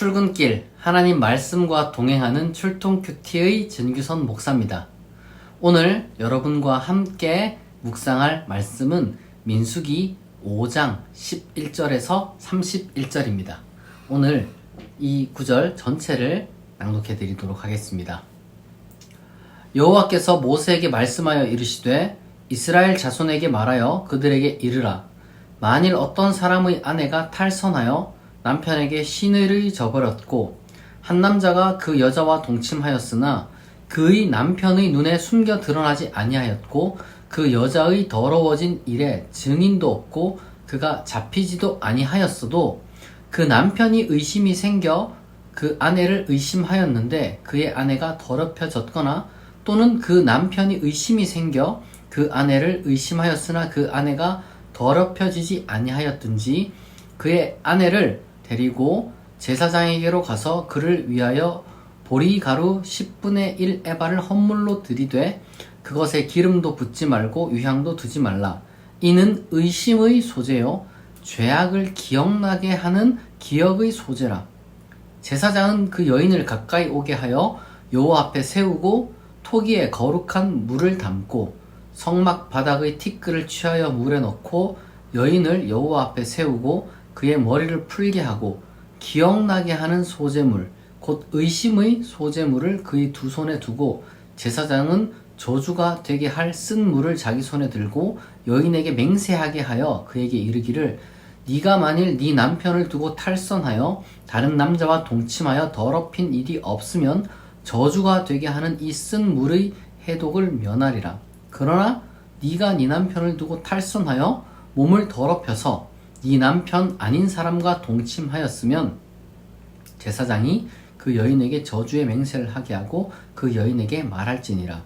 출근길 하나님 말씀과 동행하는 출동 큐티의 전규선 목사입니다. 오늘 여러분과 함께 묵상할 말씀은 민수기 5장 11절에서 31절입니다. 오늘 이 구절 전체를 낭독해 드리도록 하겠습니다. 여호와께서 모세에게 말씀하여 이르시되 이스라엘 자손에게 말하여 그들에게 이르라 만일 어떤 사람의 아내가 탈선하여 남편에게 신의를 저버렸고 한 남자가 그 여자와 동침하였으나 그의 남편의 눈에 숨겨 드러나지 아니하였고 그 여자의 더러워진 일에 증인도 없고 그가 잡히지도 아니하였어도 그 남편이 의심이 생겨 그 아내를 의심하였는데 그의 아내가 더럽혀졌거나 또는 그 남편이 의심이 생겨 그 아내를 의심하였으나 그 아내가 더럽혀지지 아니하였든지 그의 아내를 데리고 제사장에게로 가서 그를 위하여 보리가루 10분의 1 에바를 헌물로 들이되 그것에 기름도 붓지 말고 유향도 두지 말라. 이는 의심의 소재요 죄악을 기억나게 하는 기억의 소재라. 제사장은 그 여인을 가까이 오게 하여 여호와 앞에 세우고 토기에 거룩한 물을 담고 성막 바닥의 티끌을 취하여 물에 넣고 여인을 여호와 앞에 세우고 그의 머리를 풀게 하고 기억나게 하는 소재물 곧 의심의 소재물을 그의 두 손에 두고 제사장은 저주가 되게 할 쓴 물을 자기 손에 들고 여인에게 맹세하게 하여 그에게 이르기를 네가 만일 네 남편을 두고 탈선하여 다른 남자와 동침하여 더럽힌 일이 없으면 저주가 되게 하는 이 쓴 물의 해독을 면하리라. 그러나 네가 네 남편을 두고 탈선하여 몸을 더럽혀서 네 남편 아닌 사람과 동침하였으면 제사장이 그 여인에게 저주의 맹세를 하게 하고 그 여인에게 말할지니라.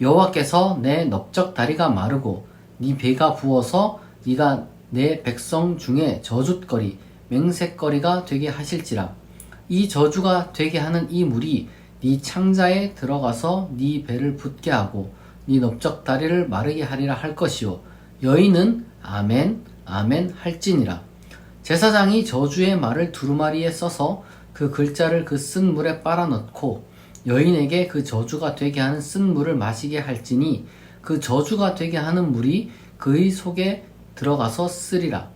여호와께서 내 넓적 다리가 마르고 네 배가 부어서 네가 내 백성 중에 저주거리 맹세거리가 되게 하실지라. 이 저주가 되게 하는 이 물이 네 창자에 들어가서 네 배를 붓게 하고 네 넓적 다리를 마르게 하리라 할 것이요. 여인은 아멘 아멘 할지니라 제사장이 저주의 말을 두루마리에 써서 그 글자를 그 쓴 물에 빨아 넣고 여인에게 그 저주가 되게 하는 쓴 물을 마시게 할지니 그 저주가 되게 하는 물이 그의 속에 들어가서 쓰리라.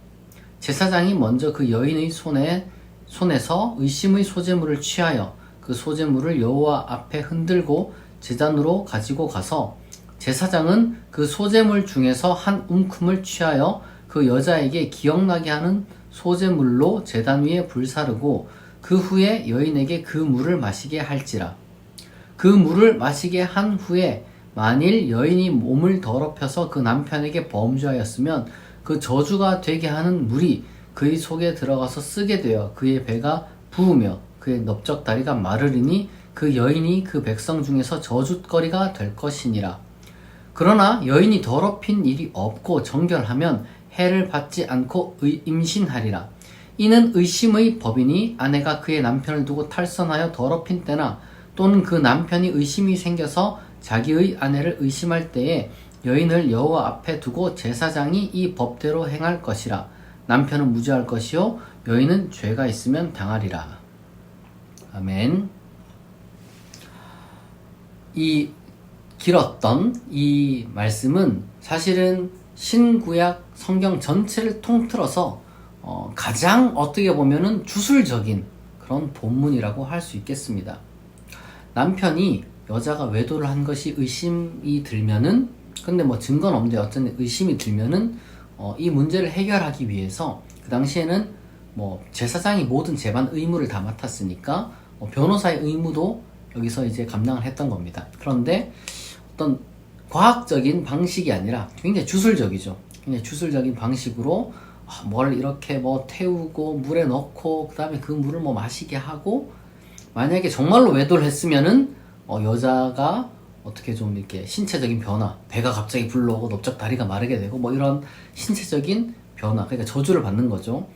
제사장이 먼저 그 여인의 손에 손에서 의심의 소재물을 취하여 그 소재물을 여호와 앞에 흔들고 제단으로 가지고 가서 제사장은 그 소재물 중에서 한 움큼을 취하여 그 여자에게 기억나게 하는 소재물로 제단 위에 불사르고 그 후에 여인에게 그 물을 마시게 할지라. 그 물을 마시게 한 후에 만일 여인이 몸을 더럽혀서 그 남편에게 범죄하였으면 그 저주가 되게 하는 물이 그의 속에 들어가서 쓰게 되어 그의 배가 부으며 그의 넓적 다리가 마르리니 그 여인이 그 백성 중에서 저주거리가 될 것이니라. 그러나 여인이 더럽힌 일이 없고 정결하면 해를 받지 않고 의- 임신하리라. 이는 의심의 법이니 아내가 그의 남편을 두고 탈선하여 더럽힌 때나 또는 그 남편이 의심이 생겨서 자기의 아내를 의심할 때에 여인을 여호와 앞에 두고 제사장이 이 법대로 행할 것이라. 남편은 무죄할 것이요 여인은 죄가 있으면 당하리라. 아멘. 이 길었던 이 말씀은 사실은 신구약 성경 전체를 통틀어서 어, 가장 어떻게 보면은 주술적인 그런 본문이라고 할 수 있겠습니다. 남편이 여자가 외도를 한 것이 의심이 들면은 근데 뭐 증거는 없는데 어쨌든 의심이 들면은 어, 이 문제를 해결하기 위해서 그 당시에는 뭐 제사장이 모든 재반 의무를 다 맡았으니까 뭐 변호사의 의무도 여기서 이제 감당을 했던 겁니다. 그런데 어떤 과학적인 방식이 아니라 굉장히 주술적이죠. 굉장히 주술적인 방식으로 아, 뭘 이렇게 뭐 태우고 물에 넣고 그 다음에 그 물을 뭐 마시게 하고 만약에 정말로 외도를 했으면은 어, 여자가 어떻게 좀 이렇게 신체적인 변화, 배가 갑자기 불러오고 넓적 다리가 마르게 되고 뭐 이런 신체적인 변화, 그러니까 저주를 받는 거죠.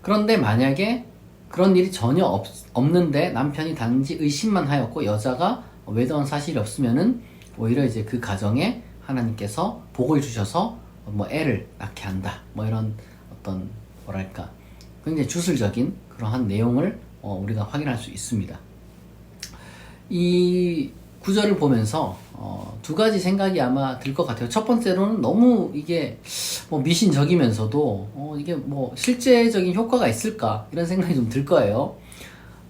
그런데 만약에 그런 일이 전혀 없, 없는데 남편이 단지 의심만 하였고 여자가 외도한 사실이 없으면은 오히려 이제 그 가정에 하나님께서 복을 주셔서 뭐 애를 낳게 한다. 뭐 이런 어떤 뭐랄까 굉장히 주술적인 그러한 내용을 어, 우리가 확인할 수 있습니다. 이 구절을 보면서 어, 두 가지 생각이 아마 들 것 같아요. 첫 번째로는 너무 이게 뭐 미신적이면서도 어, 이게 뭐 실제적인 효과가 있을까 이런 생각이 좀 들 거예요.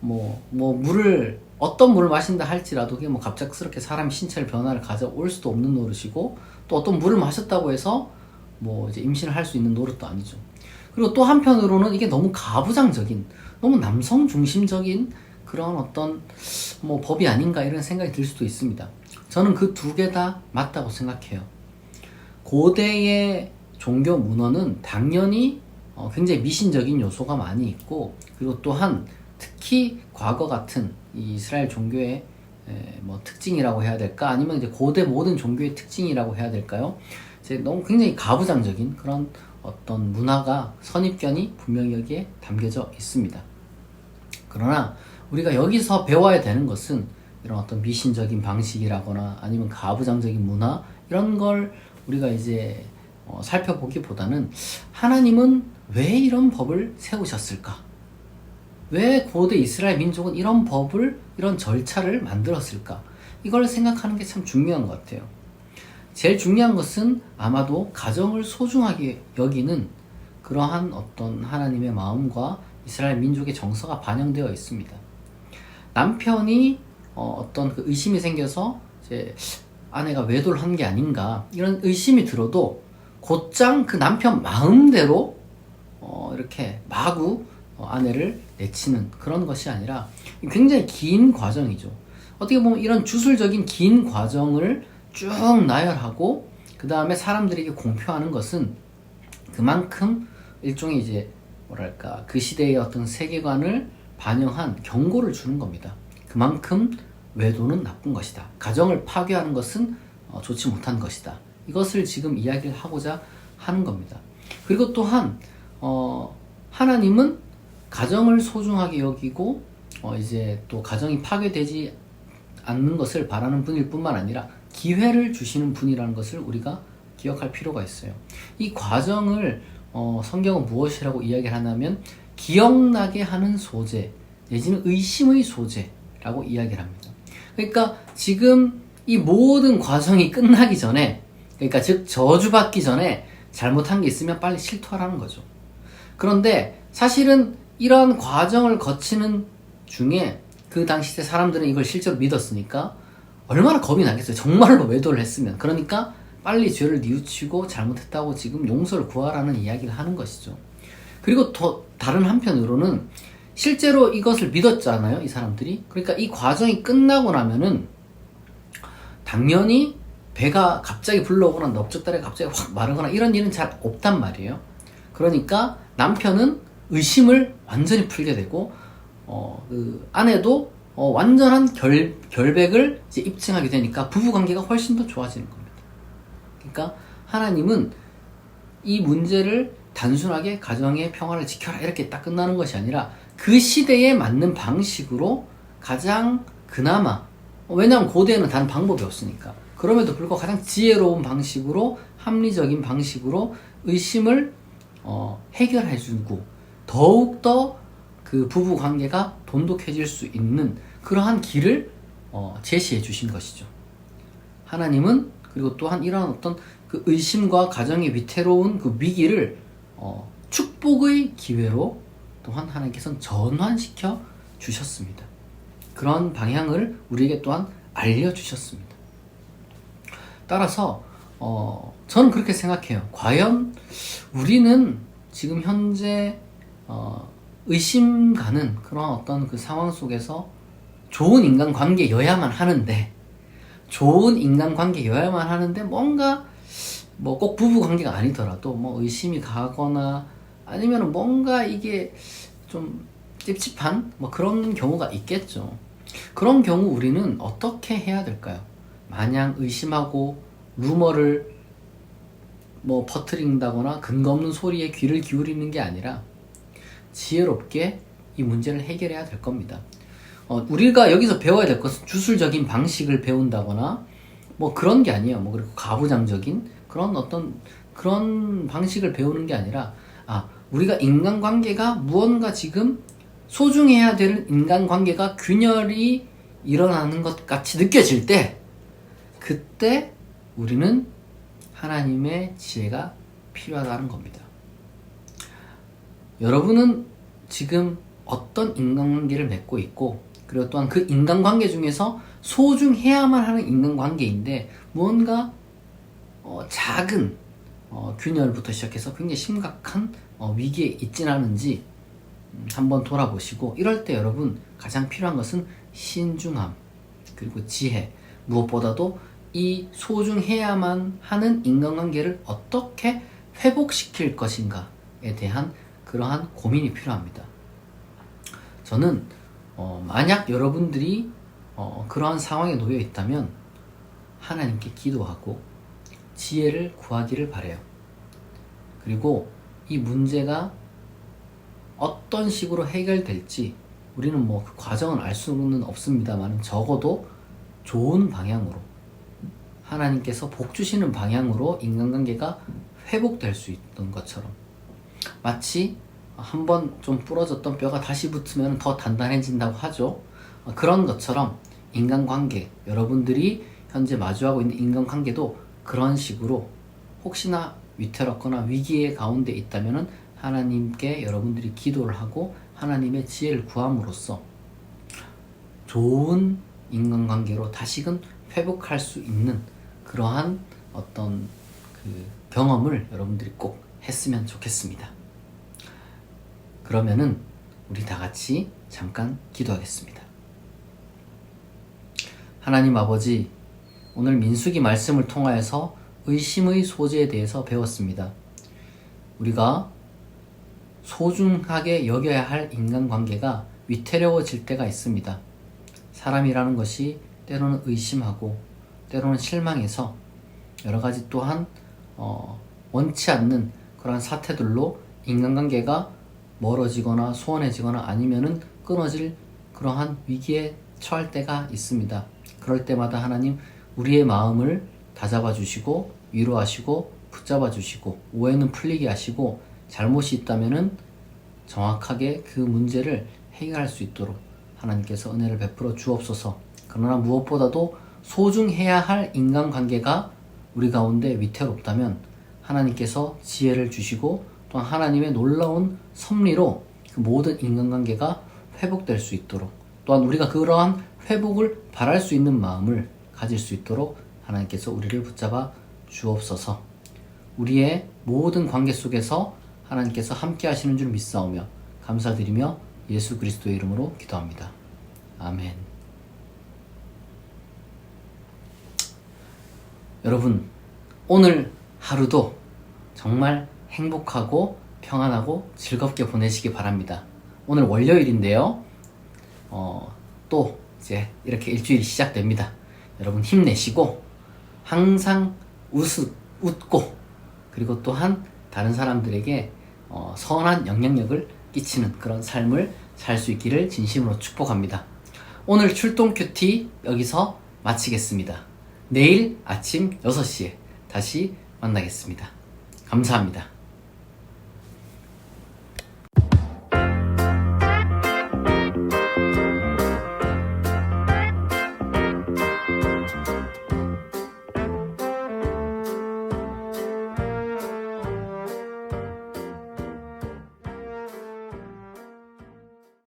뭐, 뭐 물을 어떤 물을 마신다 할지라도 그게 뭐 갑작스럽게 사람 신체를 변화를 가져올 수도 없는 노릇이고 또 어떤 물을 마셨다고 해서 뭐 이제 임신을 할 수 있는 노릇도 아니죠. 그리고 또 한편으로는 이게 너무 가부장적인 너무 남성 중심적인 그런 어떤 뭐 법이 아닌가 이런 생각이 들 수도 있습니다. 저는 그 두 개 다 맞다고 생각해요. 고대의 종교 문화는 당연히 어, 굉장히 미신적인 요소가 많이 있고 그리고 또한 특히 과거 같은 이 이스라엘 종교의 에, 뭐 특징이라고 해야 될까 아니면 이제 고대 모든 종교의 특징이라고 해야 될까요? 이제 너무 굉장히 가부장적인 그런 어떤 문화가 선입견이 분명히 여기에 담겨져 있습니다. 그러나 우리가 여기서 배워야 되는 것은 이런 어떤 미신적인 방식이라거나 아니면 가부장적인 문화 이런 걸 우리가 이제 어, 살펴보기보다는 하나님은 왜 이런 법을 세우셨을까? 왜 고대 이스라엘 민족은 이런 법을 이런 절차를 만들었을까? 이걸 생각하는 게 참 중요한 것 같아요. 제일 중요한 것은 아마도 가정을 소중하게 여기는 그러한 어떤 하나님의 마음과 이스라엘 민족의 정서가 반영되어 있습니다. 남편이 어, 떤 그 의심이 생겨서 이제 아내가 외도를 한 게 아닌가 이런 의심이 들어도 곧장 그 남편 마음대로 어, 이렇게 마구 어, 아내를 내치는 그런 것이 아니라 굉장히 긴 과정이죠. 어떻게 보면 이런 주술적인 긴 과정을 쭉 나열하고 그 다음에 사람들에게 공표하는 것은 그만큼 일종의 이제 뭐랄까 그 시대의 어떤 세계관을 반영한 경고를 주는 겁니다. 그만큼 외도는 나쁜 것이다. 가정을 파괴하는 것은 어, 좋지 못한 것이다. 이것을 지금 이야기를 하고자 하는 겁니다. 그리고 또한 어, 하나님은 가정을 소중하게 여기고 어, 이제 또 가정이 파괴되지 않는 것을 바라는 분일 뿐만 아니라 기회를 주시는 분이라는 것을 우리가 기억할 필요가 있어요. 이 과정을 어, 성경은 무엇이라고 이야기를 하냐면 기억나게 하는 소재 내지는 의심의 소재라고 이야기를 합니다. 그러니까 지금 이 모든 과정이 끝나기 전에 그러니까 즉 저주받기 전에 잘못한 게 있으면 빨리 실토하라는 거죠. 그런데 사실은 이러한 과정을 거치는 중에 그 당시 때 사람들은 이걸 실제로 믿었으니까 얼마나 겁이 나겠어요. 정말로 외도를 했으면. 그러니까 빨리 죄를 뉘우치고 잘못했다고 지금 용서를 구하라는 이야기를 하는 것이죠. 그리고 더 다른 한편으로는 실제로 이것을 믿었잖아요, 이 사람들이. 그러니까 이 과정이 끝나고 나면은 당연히 배가 갑자기 불러오거나 넓적다리가 갑자기 확 마르거나 이런 일은 잘 없단 말이에요. 그러니까 남편은 의심을 완전히 풀게 되고 어, 그 아내도 어, 완전한 결, 결백을 이제 입증하게 되니까 부부 관계가 훨씬 더 좋아지는 겁니다. 그러니까 하나님은 이 문제를 단순하게 가정의 평화를 지켜라 이렇게 딱 끝나는 것이 아니라 그 시대에 맞는 방식으로 가장 그나마 왜냐하면 고대에는 단 방법이 없으니까 그럼에도 불구하고 가장 지혜로운 방식으로 합리적인 방식으로 의심을 어, 해결해주고 더욱더 그 부부 관계가 돈독해질 수 있는 그러한 길을 어, 제시해 주신 것이죠. 하나님은 그리고 또한 이러한 어떤 그 의심과 가정의 위태로운 그 위기를 어, 축복의 기회로 또한 하나님께서는 전환시켜 주셨습니다. 그런 방향을 우리에게 또한 알려주셨습니다. 따라서 어, 저는 그렇게 생각해요. 과연 우리는 지금 현재 어, 의심 가는 그런 어떤 그 상황 속에서 좋은 인간 관계여야만 하는데 좋은 인간 관계여야만 하는데 뭔가 뭐 꼭 부부 관계가 아니더라도 뭐 의심이 가거나 아니면 뭔가 이게 좀 찝찝한 뭐 그런 경우가 있겠죠. 그런 경우 우리는 어떻게 해야 될까요? 마냥 의심하고 루머를 뭐 퍼트린다거나 근거 없는 소리에 귀를 기울이는 게 아니라 지혜롭게 이 문제를 해결해야 될 겁니다. 어, 우리가 여기서 배워야 될 것은 주술적인 방식을 배운다거나 뭐 그런 게 아니에요. 뭐 그리고 가부장적인 그런 어떤 그런 방식을 배우는 게 아니라 아 우리가 인간관계가 무언가 지금 소중해야 될 인간관계가 균열이 일어나는 것 같이 느껴질 때 그때 우리는 하나님의 지혜가 필요하다는 겁니다. 여러분은 지금 어떤 인간관계를 맺고 있고 그리고 또한 그 인간관계 중에서 소중해야만 하는 인간관계인데 무언가 어, 작은 어, 균열부터 시작해서 굉장히 심각한 어, 위기에 있진 않은지 음, 한번 돌아보시고 이럴 때 여러분 가장 필요한 것은 신중함 그리고 지혜. 무엇보다도 이 소중해야만 하는 인간관계를 어떻게 회복시킬 것인가에 대한 그러한 고민이 필요합니다. 저는 어, 만약 여러분들이 어, 그러한 상황에 놓여 있다면 하나님께 기도하고 지혜를 구하기를 바래요. 그리고 이 문제가 어떤 식으로 해결될지 우리는 뭐 그 과정을 알 수는 없습니다만 적어도 좋은 방향으로 하나님께서 복 주시는 방향으로 인간관계가 회복될 수 있던 것처럼 마치 한 번 좀 부러졌던 뼈가 다시 붙으면 더 단단해진다고 하죠. 어, 그런 것처럼 인간관계, 여러분들이 현재 마주하고 있는 인간관계도 그런 식으로 혹시나 위태롭거나 위기의 가운데 있다면 하나님께 여러분들이 기도를 하고 하나님의 지혜를 구함으로써 좋은 인간관계로 다시금 회복할 수 있는 그러한 어떤 그 경험을 여러분들이 꼭 했으면 좋겠습니다. 그러면은 우리 다 같이 잠깐 기도하겠습니다. 하나님 아버지, 오늘 민수기 말씀을 통하여서 의심의 소재에 대해서 배웠습니다. 우리가 소중하게 여겨야 할 인간관계가 위태로워질 때가 있습니다. 사람이라는 것이 때로는 의심하고 때로는 실망해서 여러 가지 또한 어, 원치 않는 그러한 사태들로 인간관계가 멀어지거나 소원해지거나 아니면은 끊어질 그러한 위기에 처할 때가 있습니다. 그럴 때마다 하나님 우리의 마음을 다잡아 주시고 위로하시고 붙잡아 주시고 오해는 풀리게 하시고 잘못이 있다면은 정확하게 그 문제를 해결할 수 있도록 하나님께서 은혜를 베풀어 주옵소서. 그러나 무엇보다도 소중해야 할 인간관계가 우리 가운데 위태롭다면 하나님께서 지혜를 주시고 또한 하나님의 놀라운 섭리로 그 모든 인간관계가 회복될 수 있도록 또한 우리가 그러한 회복을 바랄 수 있는 마음을 가질 수 있도록 하나님께서 우리를 붙잡아 주옵소서. 우리의 모든 관계 속에서 하나님께서 함께 하시는 줄 믿사오며 감사드리며 예수 그리스도의 이름으로 기도합니다. 아멘. 여러분, 오늘 하루도 정말 행복하고 평안하고 즐겁게 보내시기 바랍니다. 오늘 월요일인데요. 어, 또 이제 이렇게 일주일이 시작됩니다. 여러분 힘내시고 항상 웃, 웃고 그리고 또한 다른 사람들에게 어, 선한 영향력을 끼치는 그런 삶을 살 수 있기를 진심으로 축복합니다. 오늘 출동 큐티 여기서 마치겠습니다. 내일 아침 6시에 다시 만나겠습니다. 감사합니다.